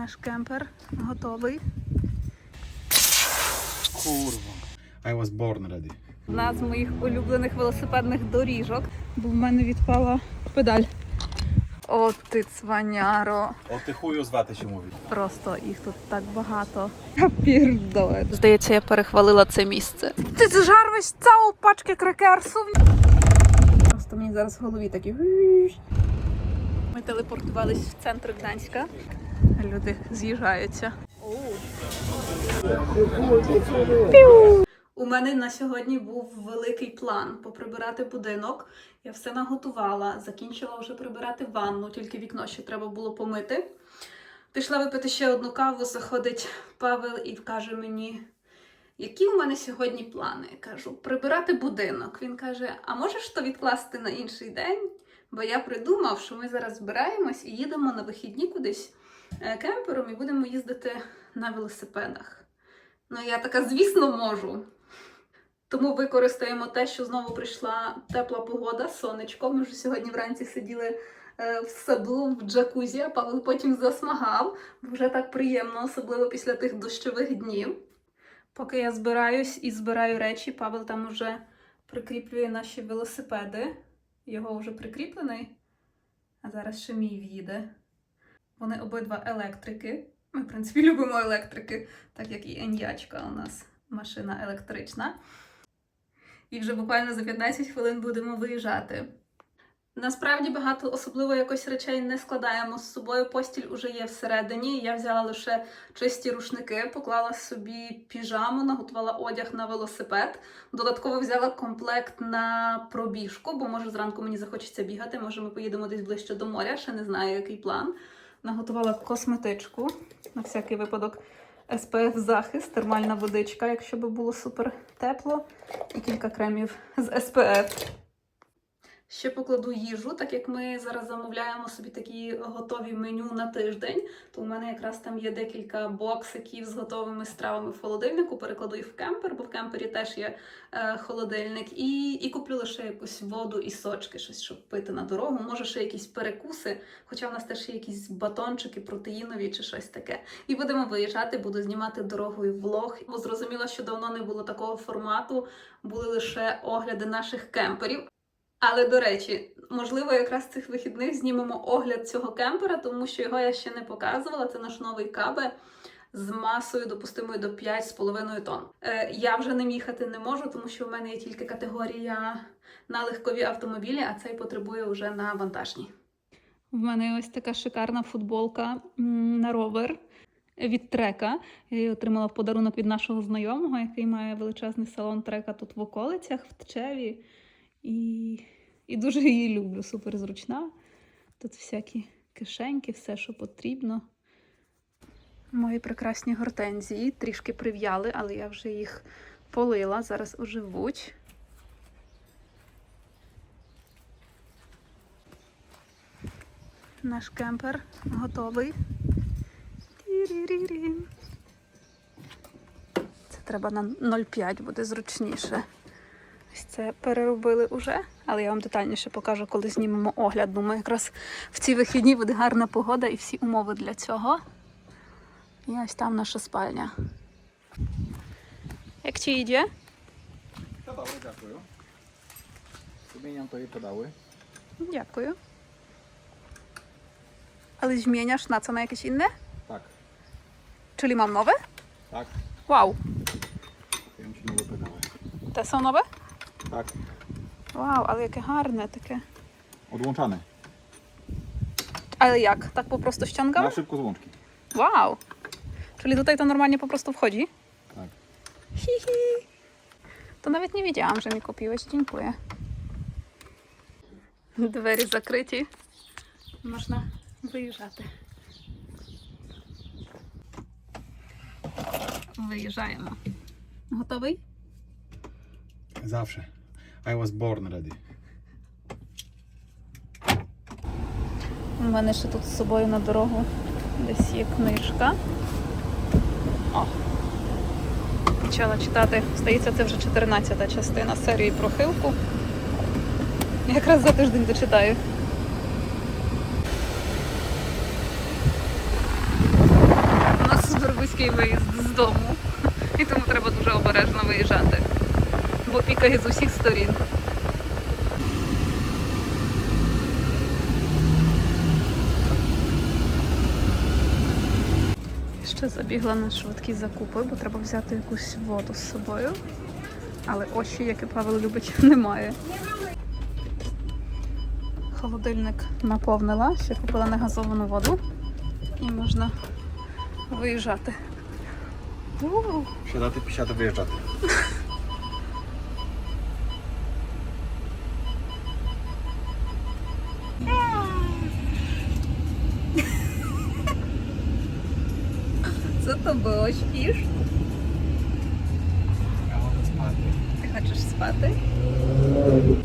Наш кемпер готовий. Kurwa. I was born ready. Одна з моїх улюблених велосипедних доріжок, бо в мене відпала педаль. О, ти цваняро. О, ти хую звати чому від. Просто їх тут так багато. Пірдоле. Здається, я перехвалила це місце. Ти зжарвиш цілу пачки крекерсів. Просто мені зараз в голові такі. Ми телепортувались в центр Гданська. Люди з'їжджаються. У мене на сьогодні був великий план поприбирати будинок. Я все наготувала, закінчила вже прибирати ванну, тільки вікно ще треба було помити. Пішла випити ще одну каву, заходить Павел і каже мені, які у мене сьогодні плани. Я кажу, прибирати будинок. Він каже: А можеш то відкласти на інший день? Бо я придумав, що ми зараз збираємось і їдемо на вихідні кудись кемпером і будемо їздити на велосипедах. Ну, я така, звісно, можу. Тому використаємо те, що знову прийшла тепла погода, сонечко. Ми вже сьогодні вранці сиділи е, в саду, в джакузі, а Павел потім засмагав. бо Вже так приємно, особливо після тих дощових днів. Поки я збираюсь і збираю речі, Павел там уже прикріплює наші велосипеди. Його вже прикріплений, а зараз ще мій в'їде. Вони обидва електрики. Ми, в принципі, любимо електрики, так як і Енячка у нас машина електрична. І вже буквально за 15 хвилин будемо виїжджати. Насправді багато особливо якось речей не складаємо з собою. Постіль уже є всередині. Я взяла лише чисті рушники, поклала собі піжаму, наготувала одяг на велосипед. Додатково взяла комплект на пробіжку, бо може зранку мені захочеться бігати. Може, ми поїдемо десь ближче до моря. Ще не знаю, який план. Наготувала косметичку на всякий випадок. SPF захист, термальна водичка, якщо би було супер тепло, і кілька кремів з SPF. Ще покладу їжу, так як ми зараз замовляємо собі такі готові меню на тиждень, то у мене якраз там є декілька боксиків з готовими стравами в холодильнику. Перекладу їх в кемпер, бо в кемпері теж є е, холодильник. І, і куплю лише якусь воду і сочки, щось, щоб пити на дорогу. Може, ще якісь перекуси, хоча в нас теж є якісь батончики протеїнові чи щось таке. І будемо виїжджати, буду знімати дорогою влог. Бо зрозуміло, що давно не було такого формату, були лише огляди наших кемперів. Але до речі, можливо, якраз цих вихідних знімемо огляд цього кемпера, тому що його я ще не показувала. Це наш новий кабе з масою допустимою до 5,5 тонн. Е, я вже ним їхати не можу, тому що в мене є тільки категорія на легкові автомобілі, а цей потребує вже на вантажні. В мене ось така шикарна футболка на ровер від трека. Я її отримала в подарунок від нашого знайомого, який має величезний салон трека тут в околицях, в Тчеві. І, і дуже її люблю, супер зручна. Тут всякі кишеньки, все, що потрібно. Мої прекрасні гортензії трішки прив'яли, але я вже їх полила, зараз оживуть. Наш кемпер готовий. Це треба на 0,5 буде зручніше. Ось це переробили уже, але я вам детальніше покажу, коли знімемо огляд. Думаю, якраз в ці вихідні буде гарна погода і всі умови для цього. І ось там наша спальня. Jak ci idzie? Pedały, дякую. Zmieniam to i pedały. Дякую. Ale zmieniasz na co? Na jakieś inne? Tak, Czyli mam nowe? tak. Wow. Kupiłem ci nowe pedały. Te są nowe? Tak. Wow, ale jakie harne, takie. Odłączane. Ale jak? Tak po prostu ściągam? Na szybko z łączki. Wow. Czyli tutaj to normalnie po prostu wchodzi? Tak. Hi, hi. To nawet nie wiedziałam, że mi kupiłeś. Dziękuję. Dwery zakryci. Można wyjeżdżać. Wyjeżdżajmy. Gotowy? Zawsze. I was born ready. У мене ще тут з собою на дорогу десь є книжка. О. Почала читати. Здається, це вже 14-та частина серії про хилку. Якраз за тиждень дочитаю. різкий виїзд з дому. І тому треба дуже обережно виїжджати. Бо пікає з усіх сторін. Ще забігла на швидкі закупи, бо треба взяти якусь воду з собою. Але очі, як і Павел любить, немає. Холодильник наповнила, ще купила негазовану воду і можна виїжджати. У, Сідати, піщати, виїжджати. За тобою спиш? Я можу спати. Ти хочеш спати? Ми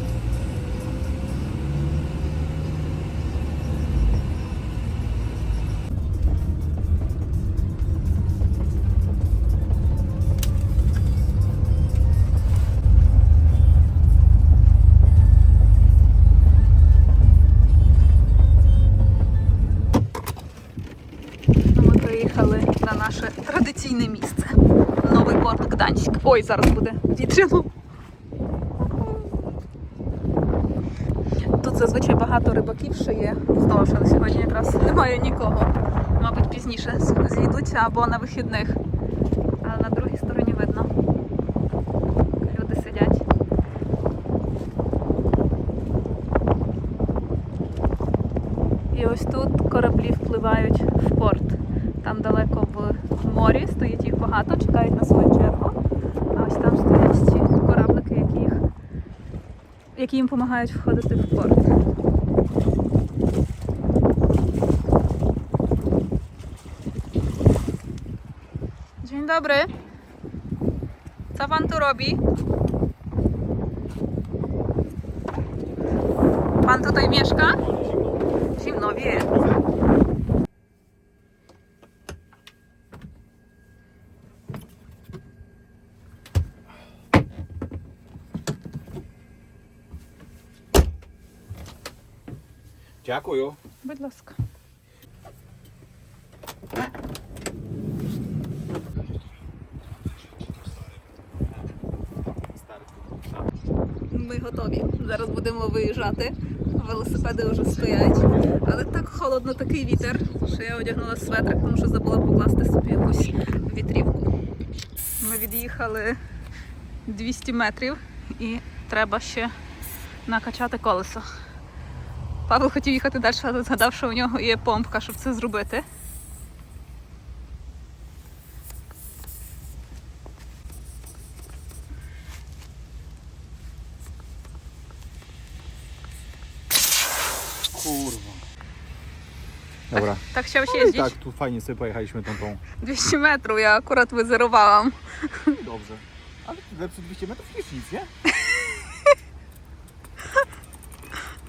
Ой, зараз буде вітряно. Тут зазвичай багато рибаків ще є вздовж, але сьогодні якраз немає нікого. Мабуть, пізніше зійдуться або на вихідних. А на другій стороні видно. Люди сидять. І ось тут кораблі впливають в порт. Там далеко в морі стоїть їх багато, які їм допомагають входити в порт. Dzień dobry. Co pan tu robi? Pan tutaj mieszka? Zimno, wie. Дякую. Будь ласка. Ми готові. Зараз будемо виїжджати. Велосипеди вже стоять. Але так холодно, такий вітер, що я одягнула светрик, тому що забула покласти собі якусь вітрівку. Ми від'їхали 200 метрів і треба ще накачати колесо. Павло хотів їхати далі, але згадав, що у нього є помпка, щоб це зробити. Kurwa. Dobra. Так chciałeś No i jeździć? tak, tu fajnie sobie pojechaliśmy tą tą. 200 metrów, ja akurat wyzerowałam. Dobrze. Ale lepsze 200 metrów niż nic, nie?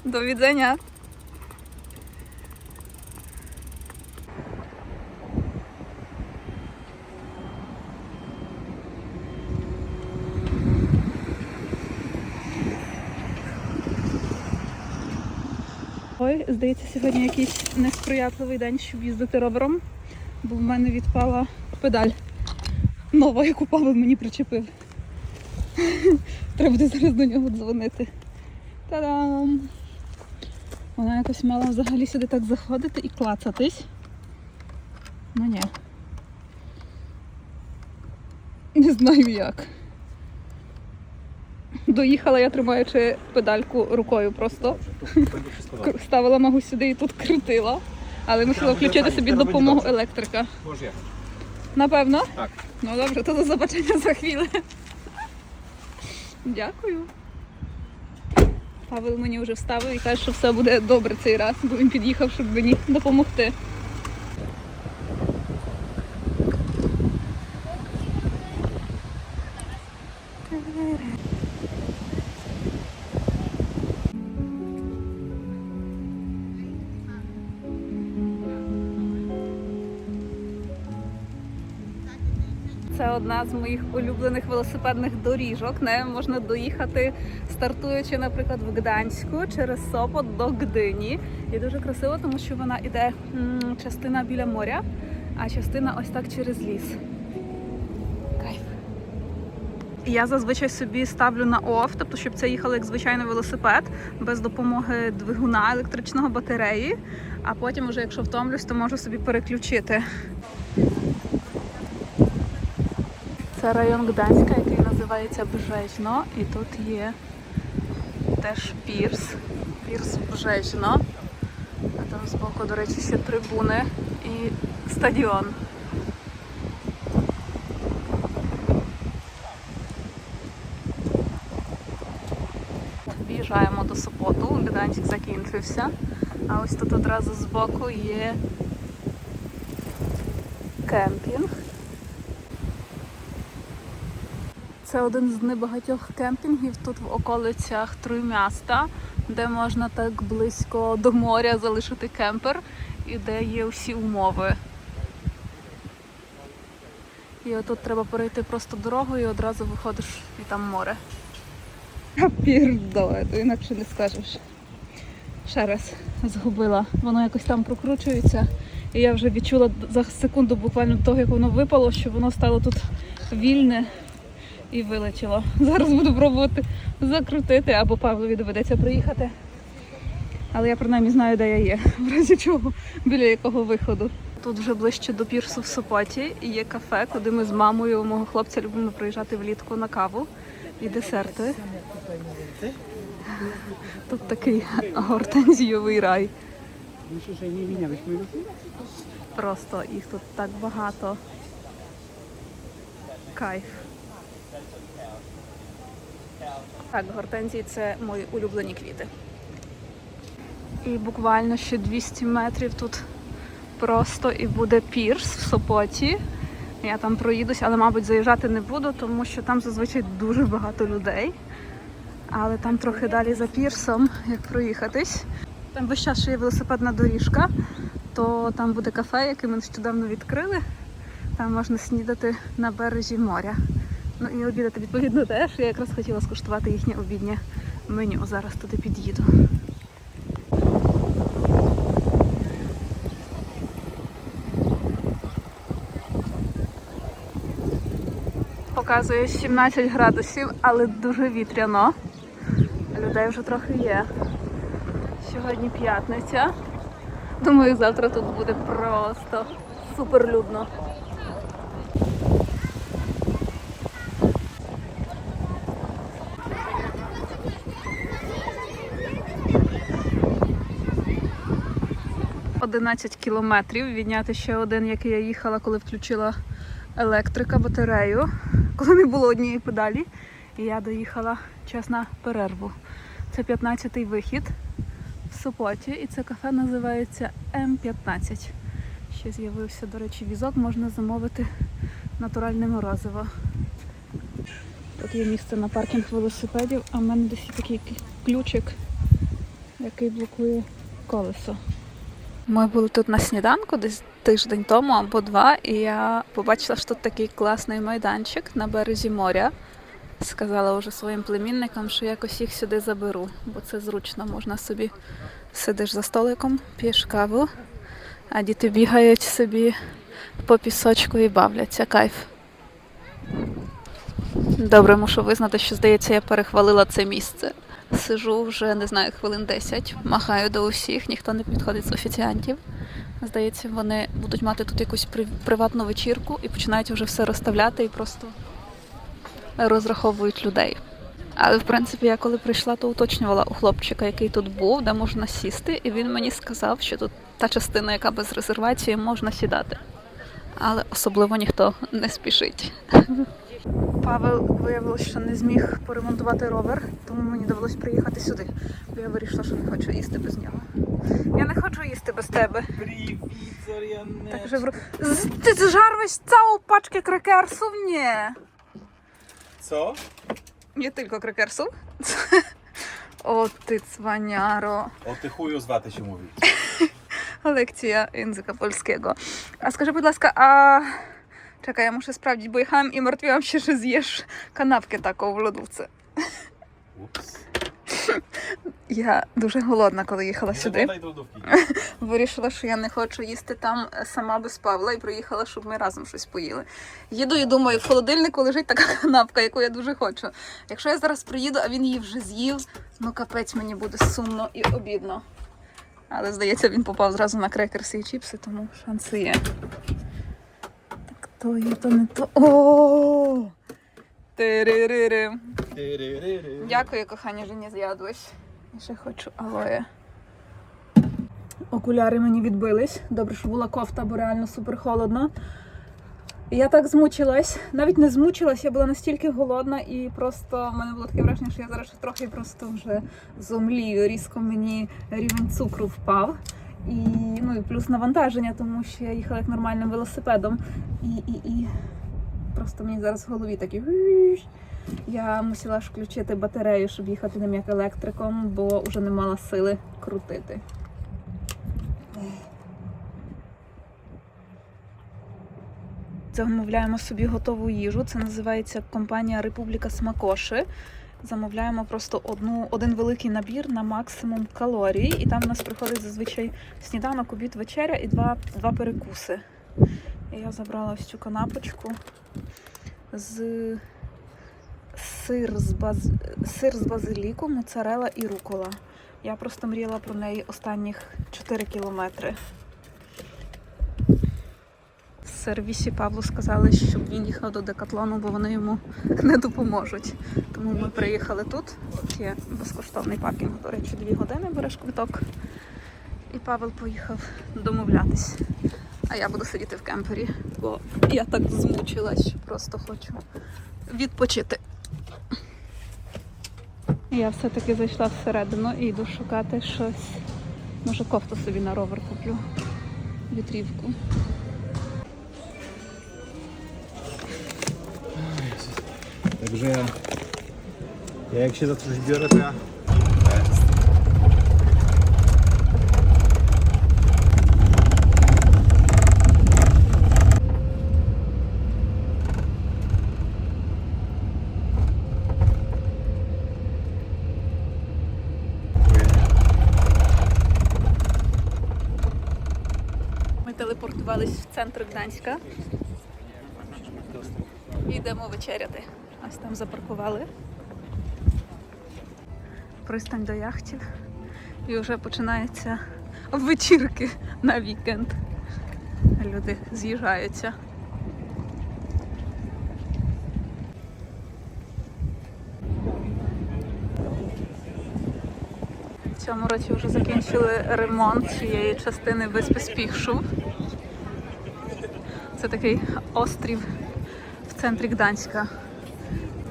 Do widzenia. Ой, здається, сьогодні якийсь несприятливий день, щоб їздити ровером, бо в мене відпала педаль нова, яку Павло мені причепив. Треба буде зараз до нього дзвонити. Та-дам! Вона якось мала взагалі сюди так заходити і клацатись. Ну ні. Не знаю як. Доїхала я тримаючи педальку рукою просто. Ставила ногу сюди і тут крутила. Але мусила включити собі допомогу електрика. Jechać. Напевно? Так. Ну добре, то до побачення за хвилю. Дякую. Павел мені вже вставив і каже, що все буде добре цей раз, бо він під'їхав, щоб мені допомогти. Це одна з моїх улюблених велосипедних доріжок. Нею можна доїхати, стартуючи, наприклад, в Гданську через Сопот до Гдині. І дуже красиво, тому що вона іде м, частина біля моря а частина ось так через ліс. Кайф. Я зазвичай собі ставлю на оф, тобто щоб це їхало як звичайний велосипед, без допомоги двигуна електричного батареї. А потім, уже, якщо втомлюсь, то можу собі переключити. Це район Гданська, який називається Бжежно, і тут є теж пірс. Пірс Бжежно. А там збоку, до речі, ще трибуни і стадіон. В'їжджаємо до Сопоту, Гданськ закінчився. А ось тут одразу збоку є кемпінг. Це один з небагатьох кемпінгів тут в околицях Труймяста, де можна так близько до моря залишити кемпер і де є всі умови. І отут треба перейти просто дорогу і одразу виходиш і там море. Пірдо, то інакше не скажеш. Ще раз згубила. Воно якось там прокручується. І я вже відчула за секунду буквально того, як воно випало, що воно стало тут вільне і вилетіло. Зараз буду пробувати закрутити, або Павлові доведеться приїхати. Але я принаймні знаю, де я є, в разі чого, біля якого виходу. Тут вже ближче до пірсу в Сопоті є кафе, куди ми з мамою мого хлопця любимо приїжджати влітку на каву і десерти. Тут такий гортензійовий рай. Просто їх тут так багато. Кайф. Так, гортензії це мої улюблені квіти. І буквально ще 200 метрів тут просто і буде пірс в Сопоті. Я там проїдусь, але, мабуть, заїжджати не буду, тому що там зазвичай дуже багато людей. Але там трохи далі за пірсом, як проїхатись. Там весь час ще є велосипедна доріжка, то там буде кафе, яке ми нещодавно відкрили. Там можна снідати на березі моря. Ну і обідати відповідно теж. Я якраз хотіла скуштувати їхнє обіднє меню. Зараз туди під'їду. Показує 17 градусів, але дуже вітряно. Людей вже трохи є. Сьогодні п'ятниця. Думаю, завтра тут буде просто суперлюдно. Одинадцять кілометрів. Відняти ще один, який я їхала, коли включила електрика, батарею, коли не було однієї педалі. І я доїхала час на перерву. Це 15-й вихід в Сопоті, і це кафе називається М15. Ще з'явився, до речі, візок, можна замовити натуральне морозиво. Тут є місце на паркінг велосипедів, а в мене десь є такий ключик, який блокує колесо. Ми були тут на сніданку десь тиждень тому або два, і я побачила, що тут такий класний майданчик на березі моря. Сказала вже своїм племінникам, що якось їх сюди заберу, бо це зручно, можна собі сидиш за столиком, п'єш каву, а діти бігають собі по пісочку і бавляться. Кайф. Добре, мушу визнати, що здається, я перехвалила це місце. Сижу вже не знаю хвилин 10, махаю до усіх, ніхто не підходить з офіціантів. Здається, вони будуть мати тут якусь приватну вечірку і починають вже все розставляти і просто розраховують людей. Але в принципі, я коли прийшла, то уточнювала у хлопчика, який тут був, де можна сісти, і він мені сказав, що тут та частина, яка без резервації, можна сідати. Але особливо ніхто не спішить. Павел виявилося, що не зміг поремонтувати ровер, тому мені довелось приїхати сюди. Бо я вирішила, що не хочу їсти без нього. Я не хочу їсти без тебе. Привіт, Зоряне. Так wró- Z- Ty zżarłeś całą paczkę krakersów? Nie. Co? Nie tylko krakersów? O ty cwaniaro. O ty chuju zwate się mówi. Lekcja języka polskiego. A скажи, будь ласка, a... Czekaj, ja muszę sprawdzić, bo jechałam i martwiłam się, że zjesz kanapkę taką w lodówce. Ups. Я дуже голодна, коли їхала сюди. Дай. Вирішила, що я не хочу їсти там сама без Павла і приїхала, щоб ми разом щось поїли. Їду і думаю, в холодильнику лежить така канапка, яку я дуже хочу. Якщо я зараз приїду, а він її вже з'їв, ну капець мені буде сумно і обідно. Але здається, він попав зразу на крекерси і чіпси, тому шанси є. То є, то не то. О! Тиририри. Дякую, кохані, Жені, з'ядусь. Я ще хочу алоє. Окуляри мені відбились. Добре, що була кофта, бо реально супер холодно. Я так змучилась. Навіть не змучилась, я була настільки голодна, і просто в мене було таке враження, що я зараз трохи просто вже зомлію. Різко мені рівень цукру впав. І, ну, і плюс навантаження, тому що я їхала як нормальним велосипедом. І, і, і просто мені зараз в голові такі. Я мусила ж включити батарею, щоб їхати ним як електриком, бо вже не мала сили крутити. Замовляємо собі готову їжу. Це називається компанія Републіка Смакоши. Замовляємо просто одну, один великий набір на максимум калорій, і там у нас приходить зазвичай сніданок, обід, вечеря і два, два перекуси. І я забрала ось цю канапочку з сир з, баз... сир з базиліком, моцарела і рукола. Я просто мріяла про неї останніх 4 кілометри. Сервісі Павлу сказали, щоб він їхав до декатлону, бо вони йому не допоможуть. Тому ми приїхали тут. Тут є безкоштовний паркінг. До речі, дві години береш квиток. І Павел поїхав домовлятись. А я буду сидіти в кемпері, бо я так змучилась, що просто хочу відпочити. Я все-таки зайшла всередину і йду шукати щось. Може, кофту собі на ровер куплю. Вітрівку. Także ja jak się za coś biorę, to ja... Ми телепортувались в центр Гданська. І йдемо вечеряти. Ось там запаркували. Пристань до яхтів. І вже починаються вечірки на вікенд. Люди з'їжджаються. В цьому році вже закінчили ремонт цієї частини Виспи-Спіхшу. Це такий острів в центрі Гданська.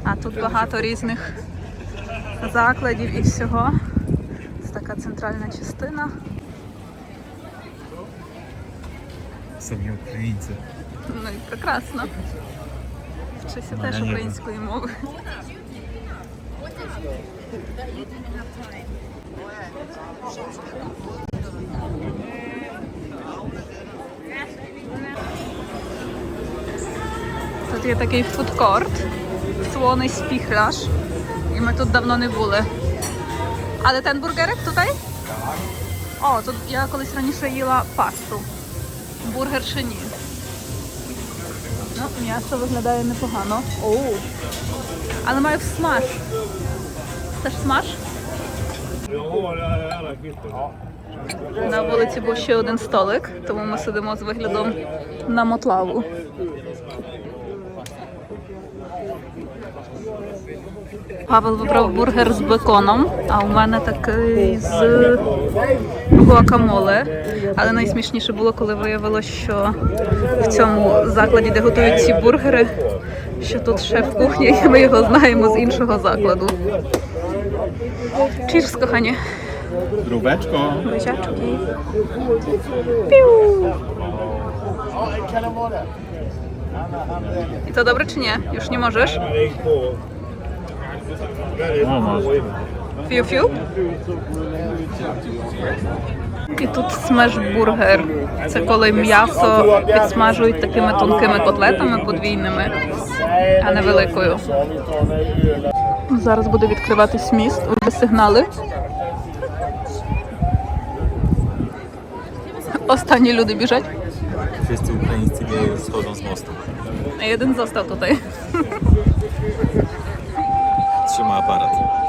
А тут багато різних закладів і всього. Це така центральна частина. Самі українці. Ну і прекрасно. Вчися теж української мови. Тут є такий фудкорт, słony spichlarz. І ми тут давно не були. Але ten бургерик тут? О, тут я колись раніше їла пасту. Бургер ще ні. Ну, м'ясо виглядає непогано. Оу. Але маю смаж. Це ж смаж? На вулиці був ще один столик, тому ми сидимо з виглядом на мотлаву. Павел вибрав бургер з беконом, а у мене такий з гуакамоле. Але найсмішніше було, коли виявилося, що в цьому закладі, де готують ці бургери, що тут шеф кухні, і ми його знаємо з іншого закладу. Чірс, кохані. Dróweczko. Łyżeczki. Piu. I to dobre czy nie? Już nie możesz? Almost. Фіу. І тут смеш-бургер. Це коли м'ясо підсмажують такими тонкими котлетами подвійними, а не великою. Зараз буде відкриватись міст. Вже сигнали. Останні люди біжать. Шість українців сходом з мосту. Один застав тут. Trzyma aparat.